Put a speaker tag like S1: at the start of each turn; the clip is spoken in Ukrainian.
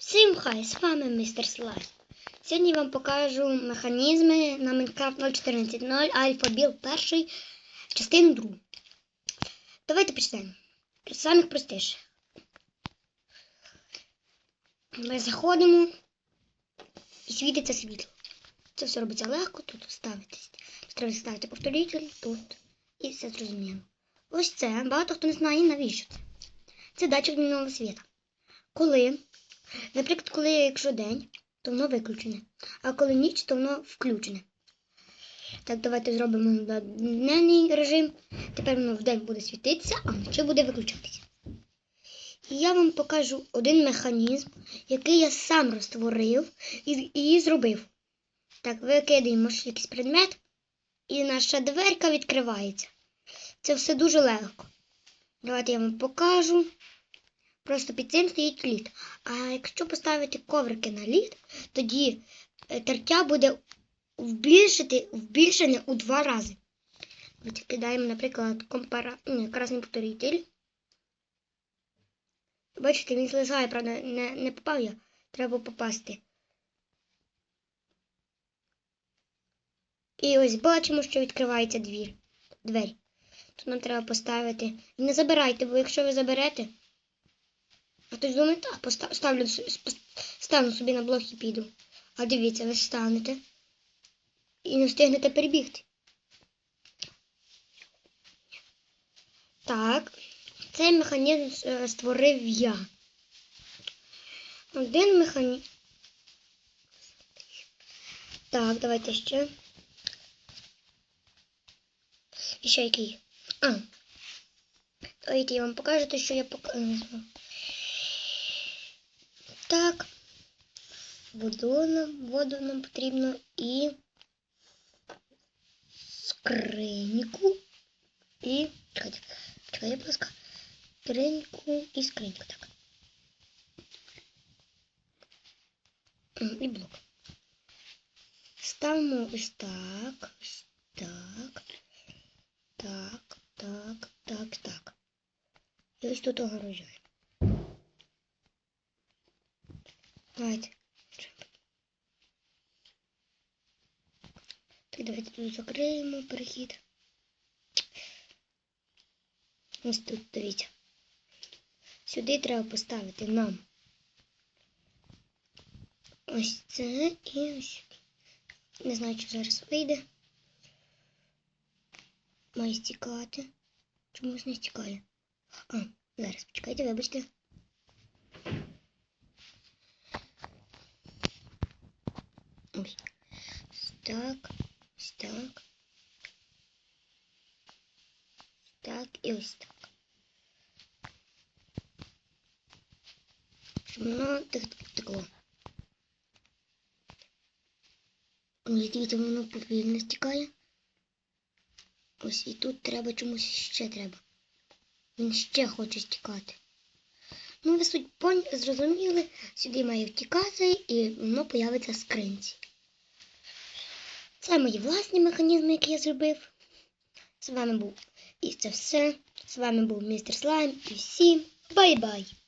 S1: Всім хай, з вами містер Слайм. Сьогодні я вам покажу механізми на Minecraft 0.14.0 Альфа-Біл перший, частину другу. Давайте почнемо. З самих простіших. Ми заходимо і світиться світло. Це все робиться легко, тут ставитись. Тут треба ставити повторитель, тут. І все зрозуміло. Ось це, багато хто не знає, навіщо це. Це датчик дневного світа. Коли Наприклад, коли якщо день, то воно виключене. А коли ніч, то воно включене. Так, давайте зробимо денний режим. Тепер воно вдень буде світитися, а вночі буде виключатися. І я вам покажу один механізм, який я сам розтворив і, і зробив. Так, викидаємо якийсь предмет, і наша дверка відкривається. Це все дуже легко. Давайте я вам покажу. Просто під цим стоїть лід. А якщо поставити коврики на лід, тоді е, тертя буде вбільшити, вбільшене у два рази. От кидаємо, наприклад, компара... Ні, красний повторитель. Бачите, він злизає, правда, не, не попав я. Треба попасти. І ось бачимо, що відкривається двір. двері. Тут нам треба поставити. І не забирайте, бо якщо ви заберете. А хтось думає, так, постав, стану собі на блок і піду. А дивіться, ви станете і не встигнете перебігти. Так, цей механізм е, створив я. Один механізм. Так, давайте ще. І ще який? А. Давайте я вам покажу те, що я покажу. Так. Воду нам, воду нам потрібно і скриньку. І. Чекайте, чекайте, будь ласка. Скриньку і скриньку, так. М, І блок. Ставимо ось так, ось так, так, так, так, так. І ось тут огорожаємо. Давайте. Так, давайте тут закриємо перехід. Ось тут, дивіться. Сюди треба поставити нам ось це і ось. Не знаю, чи зараз вийде. Має стікати. Чомусь не стікає. А, зараз почекайте, вибачте. Так, ось так. Так і ось так. Щоб воно текло. Ось дивіться, воно повільно стікає. Ось і тут треба чомусь ще треба. Він ще хоче стікати. Ну, ви суть зрозуміли, сюди має втікати і воно появиться в скринці. Це мої власні механізми, які я зробив. З вами був і це все. З вами був містер Слайм і всім бай-бай!